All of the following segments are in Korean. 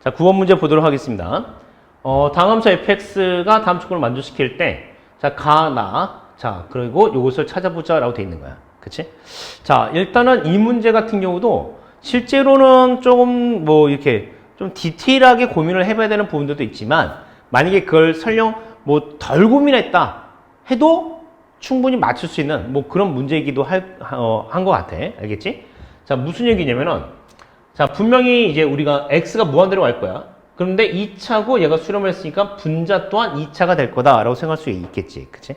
자, 9번 문제 보도록 하겠습니다. 어, 다음 함수 fx가 다음 조건을 만족시킬 때, 자, 가, 나, 자, 그리고 이것을 찾아보자 라고 돼 있는 거야. 그치? 자, 일단은 이 문제 같은 경우도 실제로는 조금 뭐 이렇게 좀 디테일하게 고민을 해봐야 되는 부분들도 있지만, 만약에 그걸 설령 뭐 덜 고민했다 해도 충분히 맞출 수 있는 뭐 그런 문제이기도 할, 어, 한 것 같아. 알겠지? 자, 무슨 얘기냐면은, 자, 분명히 이제 우리가 x가 무한대로 갈 거야. 그런데 2차고 얘가 수렴을 했으니까 분자 또한 2차가 될 거다라고 생각할 수 있겠지. 그치?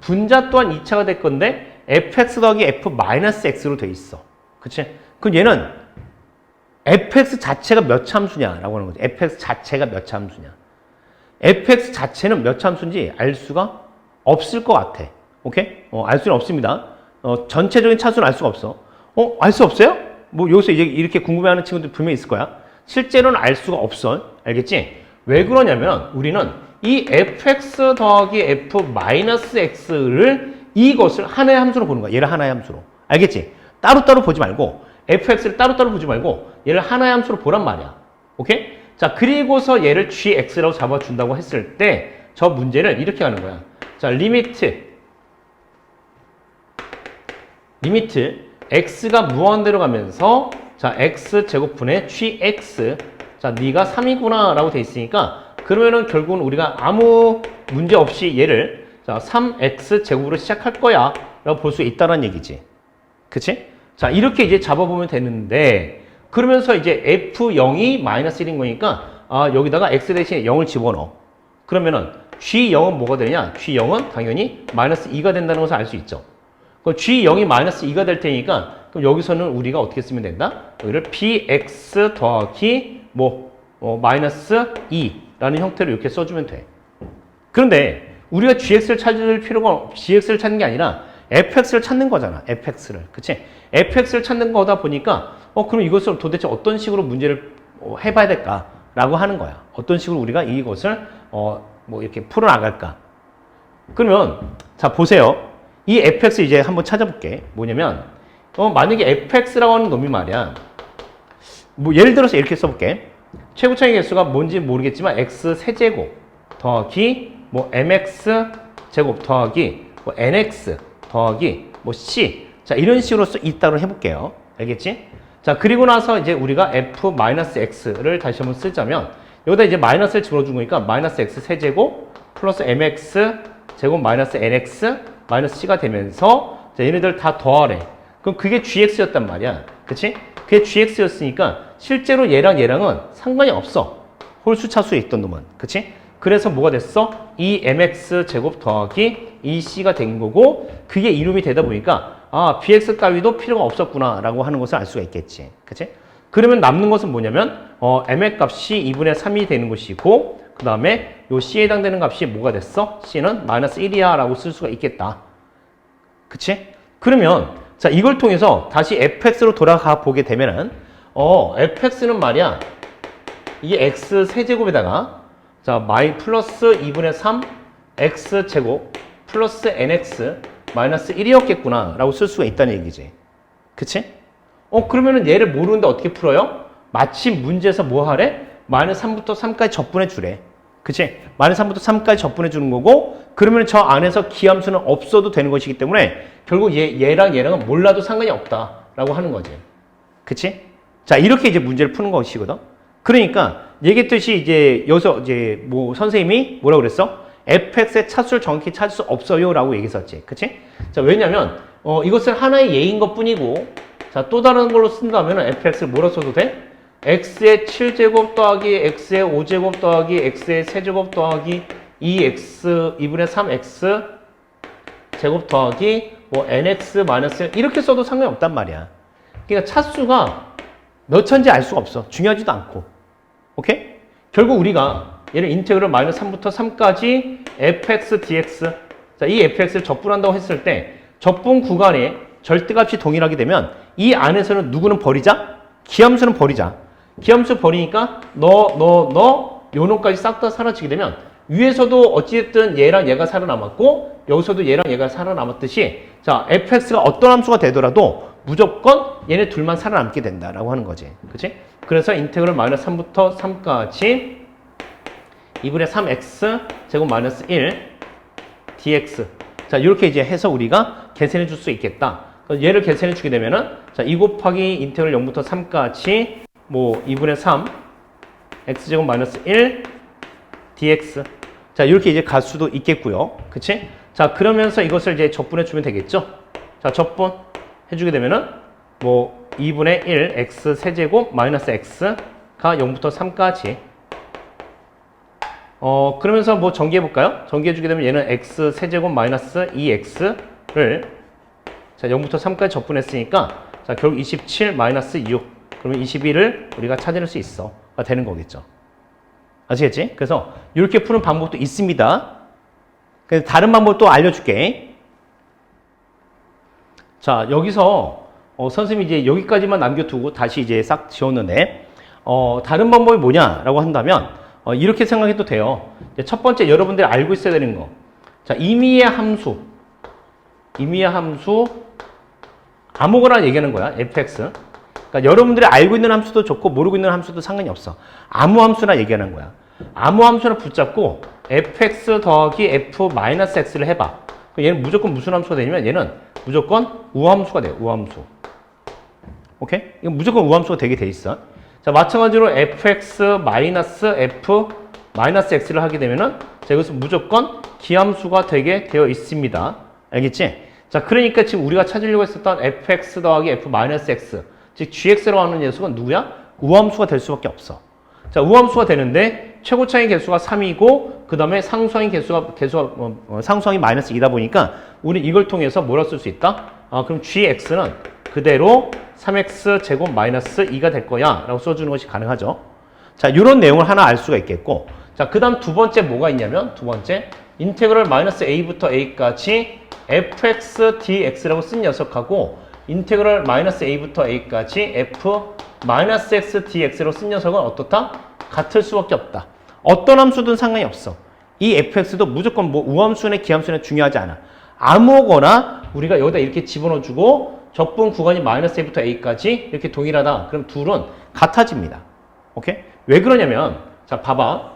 분자 또한 2차가 될 건데 fx 더하기 f 마이너스 x로 돼 있어. 그치? 그럼 얘는 fx 자체가 몇 참수냐라고 하는 거지. fx 자체가 몇 참수냐. fx 자체는 몇 참수인지 알 수가 없을 것 같아. 오케이? 어, 알 수는 없습니다. 어, 전체적인 차수는 알 수가 없어. 어, 알 수 없어요? 뭐 여기서 이제 이렇게 궁금해하는 친구들 분명히 있을 거야. 실제로는 알 수가 없어. 알겠지? 왜 그러냐면 우리는 이 fx 더하기 f 마이너스 x를 이것을 하나의 함수로 보는 거야. 얘를 하나의 함수로. 알겠지? 따로따로 보지 말고 fx를 따로따로 보지 말고 얘를 하나의 함수로 보란 말이야. 오케이? 자, 그리고서 얘를 gx라고 잡아준다고 했을 때 저 문제를 이렇게 하는 거야. 자, 리미트 리미트 x가 무한대로 가면서 자 x 제곱분의 gx 자 네가 3이구나 라고 돼 있으니까 그러면은 결국은 우리가 아무 문제 없이 얘를 자 3x 제곱으로 시작할 거야 라고 볼 수 있다는 얘기지. 그치? 자 이렇게 이제 잡아보면 되는데 그러면서 이제 f0이 마이너스 1인 거니까 아 여기다가 x 대신에 0을 집어넣어. 그러면은 g0은 뭐가 되냐? g0은 당연히 마이너스 2가 된다는 것을 알 수 있죠 그럼 G0이 마이너스 2가 될 테니까 그럼 여기서는 우리가 어떻게 쓰면 된다? 여기를 BX 더하기 뭐 어, 마이너스 2라는 형태로 이렇게 써주면 돼. 그런데 우리가 GX를 찾을 필요가 없, GX를 찾는 게 아니라 FX를 찾는 거잖아. FX를. 그치? FX를 찾는 거다 보니까 어 그럼 이것을 도대체 어떤 식으로 문제를 어, 해봐야 될까라고 하는 거야. 어떤 식으로 우리가 이것을 어 뭐 이렇게 풀어나갈까? 그러면 자 보세요. 이 fx 이제 한번 찾아볼게. 뭐냐면 어 만약에 fx라고 하는 놈이 말이야. 뭐 예를 들어서 이렇게 써볼게. 최고차의 개수가 뭔지 모르겠지만 x 세제곱 더하기 뭐 mx 제곱 더하기 뭐 nx 더하기 뭐 c 자 이런 식으로 써 있다고 해볼게요. 알겠지? 자 그리고 나서 이제 우리가 f 마이너스 x를 다시 한번 쓰자면 여기다 이제 마이너스를 집어준 거니까 마이너스 x 세제곱 플러스 mx 제곱 마이너스 nx 마이너스 c가 되면서 자, 얘네들 다 더하래. 그럼 그게 gx였단 말이야. 그치? 그게 gx였으니까 실제로 얘랑 얘랑은 상관이 없어. 홀수 차수에 있던 놈은. 그치? 그래서 뭐가 됐어? 이 mx 제곱 더하기 이 c가 된 거고 그게 이름이 되다 보니까 아 bx 따위도 필요가 없었구나 라고 하는 것을 알 수가 있겠지. 그치? 그러면 남는 것은 뭐냐면 어, m의 값이 2분의 3이 되는 것이고 그 다음에 요 c에 해당되는 값이 뭐가 됐어? c는 마이너스 1이야 라고 쓸 수가 있겠다. 그치? 그러면 자 이걸 통해서 다시 fx로 돌아가 보게 되면은 어 fx는 말이야 이게 x 세제곱에다가 자 마이 플러스 2분의 3 x 제곱 플러스 nx 마이너스 1이었겠구나 라고 쓸 수가 있다는 얘기지 그치? 어 그러면은 얘를 모르는데 어떻게 풀어요? 마침 문제에서 뭐 하래? 마이너스 3부터 3까지 적분해 주래 그치? 마이너스 3부터 3까지 적분해 주는 거고 그러면 저 안에서 기함수는 없어도 되는 것이기 때문에 결국 얘, 얘랑 얘랑은 몰라도 상관이 없다라고 하는 거지. 그치? 자, 이렇게 이제 문제를 푸는 것이거든. 그러니까 얘기했듯이 이제 여기서 이제 뭐 선생님이 뭐라고 그랬어? fx의 차수를 정확히 찾을 수 없어요 라고 얘기했었지. 그치? 자, 왜냐면 어, 이것은 하나의 예인 것 뿐이고 자, 또 다른 걸로 쓴다면 fx를 뭐라 써도 돼? X의 7제곱 더하기 x의 5제곱 더하기 x의 세제곱 더하기 2x 2분의 3x 제곱 더하기 뭐 nx 마이너스 이렇게 써도 상관이 없단 말이야. 그러니까 차수가 몇 천지 알 수가 없어. 중요하지도 않고. 오케이? 결국 우리가 얘를 인테그럴 마이너스 3부터 3까지 fx dx 자, 이 fx를 적분한다고 했을 때 적분 구간에 절대값이 동일하게 되면 이 안에서는 누구는 버리자? 기함수는 버리자. 기함수 버리니까 너, 너, 너, 요 놈까지 싹 다 사라지게 되면 위에서도 어찌됐든 얘랑 얘가 살아남았고 여기서도 얘랑 얘가 살아남았듯이 자 fx가 어떤 함수가 되더라도 무조건 얘네 둘만 살아남게 된다라고 하는 거지. 그치? 그래서 인테그럴 마이너스 3부터 3까지 2분의 3x 제곱 마이너스 1 dx. 자, 이렇게 이제 해서 우리가 계산해 줄 수 있겠다. 그래서 얘를 계산해 주게 되면은 자, 2 곱하기 인테그럴 0부터 3까지 뭐 2분의 3 x 제곱 마이너스 1 dx. 자, 이렇게 이제 갈 수도 있겠고요. 그치? 자, 그러면서 이것을 이제 적분해 주면 되겠죠? 자, 적분 해주게 되면은 뭐 2분의 1 x 세제곱 마이너스 x가 0부터 3까지 어, 그러면서 뭐 전개해 볼까요? 전개해 주게 되면 얘는 x 세제곱 마이너스 2x를 자, 0부터 3까지 적분했으니까 자, 결국 27 마이너스 6 그러면 21을 우리가 찾아낼 수 있어. 가 되는 거겠죠. 아시겠지? 그래서 이렇게 푸는 방법도 있습니다. 그래서 다른 방법 또 알려줄게. 자, 여기서 어, 선생님이 이제 여기까지만 남겨두고 다시 이제 싹 지웠는데 어, 다른 방법이 뭐냐라고 한다면 어, 이렇게 생각해도 돼요. 첫 번째 여러분들이 알고 있어야 되는 거. 자, 임의의 함수. 임의의 함수 아무거나 얘기하는 거야. fx. 그러니까 여러분들이 알고 있는 함수도 좋고 모르고 있는 함수도 상관이 없어. 아무 함수나 얘기하는 거야. 아무 함수나 붙잡고 fx 더하기 f-x를 해봐. 얘는 무조건 무슨 함수가 되냐면 얘는 무조건 우함수가 돼요. 우함수. 오케이? 이건 무조건 우함수가 되게 돼 있어. 자, 마찬가지로 fx 마이너스 f 마이너스 x를 하게 되면은 자, 이것은 무조건 기함수가 되게 되어 있습니다. 알겠지? 자, 그러니까 지금 우리가 찾으려고 했었던 fx 더하기 f 마이너스 x 즉 gx라고 하는 녀석은 누구야? 우함수가 될 수밖에 없어. 자, 우함수가 되는데 최고차의 개수가 3이고 그 다음에 상수항의 개수가 개수가 어, 어, 상수항이 마이너스 2다 보니까 우리 이걸 통해서 뭐라 쓸 수 있다? 아, 그럼 gx는 그대로 3x 제곱 마이너스 2가 될 거야 라고 써주는 것이 가능하죠. 자, 이런 내용을 하나 알 수가 있겠고 자, 그 다음 두 번째 뭐가 있냐면 두 번째 인테그럴 마이너스 a부터 a까지 fx dx라고 쓴 녀석하고 인테그럴 마이너스 a부터 a까지 f 마이너스 x dx로 쓴 녀석은 어떻다? 같을 수밖에 없다. 어떤 함수든 상관이 없어. 이 fx도 무조건 뭐 우함수나 기함수나 중요하지 않아. 아무거나 우리가 여기다 이렇게 집어넣어주고 적분 구간이 마이너스 a부터 a까지 이렇게 동일하다. 그럼 둘은 같아집니다. 오케이? 왜 그러냐면 자 봐봐.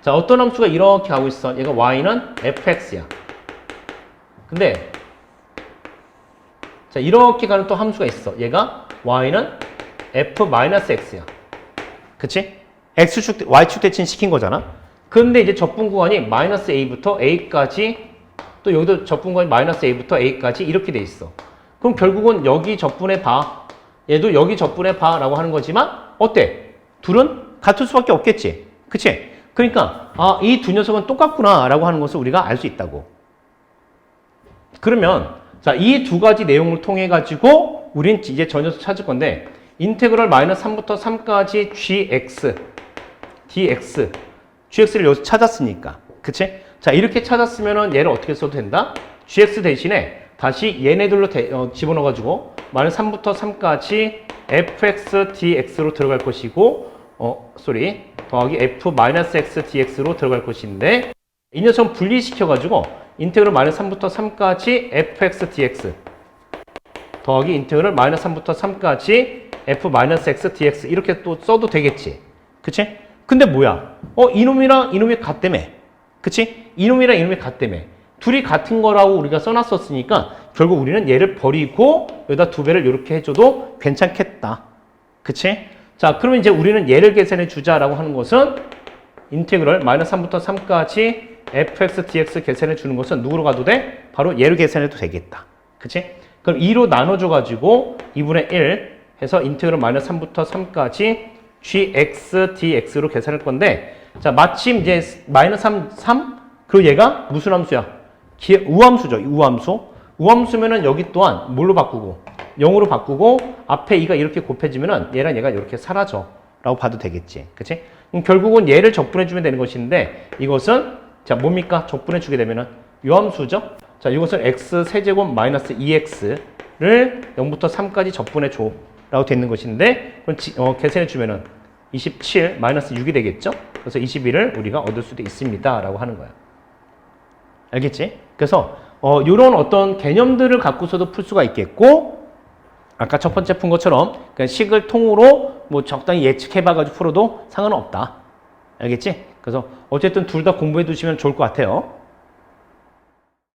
자 어떤 함수가 이렇게 가고 있어. 얘가 y는 fx야. 근데 자 이렇게 가는 또 함수가 있어. 얘가 y는 f-x야. 그치? x축, y축 대칭 시킨 거잖아. 근데 이제 적분 구간이 마이너스 a부터 a까지 또 여기도 적분 구간이 마이너스 a부터 a까지 이렇게 돼 있어. 그럼 결국은 여기 적분해 봐. 얘도 여기 적분해 봐라고 하는 거지만 어때? 둘은 같을 수밖에 없겠지. 그치? 그러니까 아, 이 두 녀석은 똑같구나 라고 하는 것을 우리가 알 수 있다고. 그러면 자, 이 두 가지 내용을 통해 가지고 우린 이제 저 녀석 찾을 건데 인테그럴 마이너스 3부터 3까지 gx dx gx를 여기서 찾았으니까 그치? 자 이렇게 찾았으면은 얘를 어떻게 써도 된다? gx 대신에 다시 얘네들로 대- 어, 집어넣어 가지고 마이너스 3부터 3까지 fx dx로 들어갈 것이고 어 쏘리 더하기 f 마이너스 x dx로 들어갈 것인데 이 녀석은 분리시켜 가지고 인테그럴 마이너스 3부터 3까지 fx dx 더하기 인테그럴 마이너스 3부터 3까지 f 마이너스 x dx 이렇게 또 써도 되겠지. 그치? 근데 뭐야? 어, 이놈이랑 이놈이 같다며. 그치? 이놈이랑 이놈이 같다며. 둘이 같은 거라고 우리가 써놨었으니까 결국 우리는 얘를 버리고 여기다 두 배를 이렇게 해줘도 괜찮겠다. 그치? 자, 그러면 이제 우리는 얘를 계산해 주자라고 하는 것은 인테그럴 마이너스 3부터 3까지 fx dx 계산해 주는 것은 누구로 가도 돼? 바로 얘를 계산해도 되겠다. 그치? 그럼 2로 나눠줘 가지고 2분의 1 해서 인테그럴 마이너스 3부터 3까지 gx dx로 계산할 건데 자 마침 이제 마이너스 3, 3 그리고 얘가 무슨 함수야? 기, 우함수죠. 우함수. 우함수면은 여기 또한 뭘로 바꾸고 0으로 바꾸고 앞에 2가 이렇게 곱해지면은 얘랑 얘가 이렇게 사라져. 라고 봐도 되겠지. 그치? 그럼 결국은 얘를 적분해 주면 되는 것인데 이것은 자 뭡니까? 적분해 주게 되면은 유함수죠. 자 이것은 x 세제곱 마이너스 2x를 0부터 3까지 적분해 줘. 라고 되는 것인데 그럼 지- 어, 계산해 주면은 27 마이너스 6이 되겠죠? 그래서 21을 우리가 얻을 수도 있습니다. 라고 하는 거야. 알겠지? 그래서 어, 이런 어떤 개념들을 갖고서도 풀 수가 있겠고 아까 첫 번째 푼 것처럼 그냥 식을 통으로 뭐 적당히 예측해 봐가지고 풀어도 상관없다. 알겠지? 그래서 어쨌든 둘 다 공부해 두시면 좋을 것 같아요.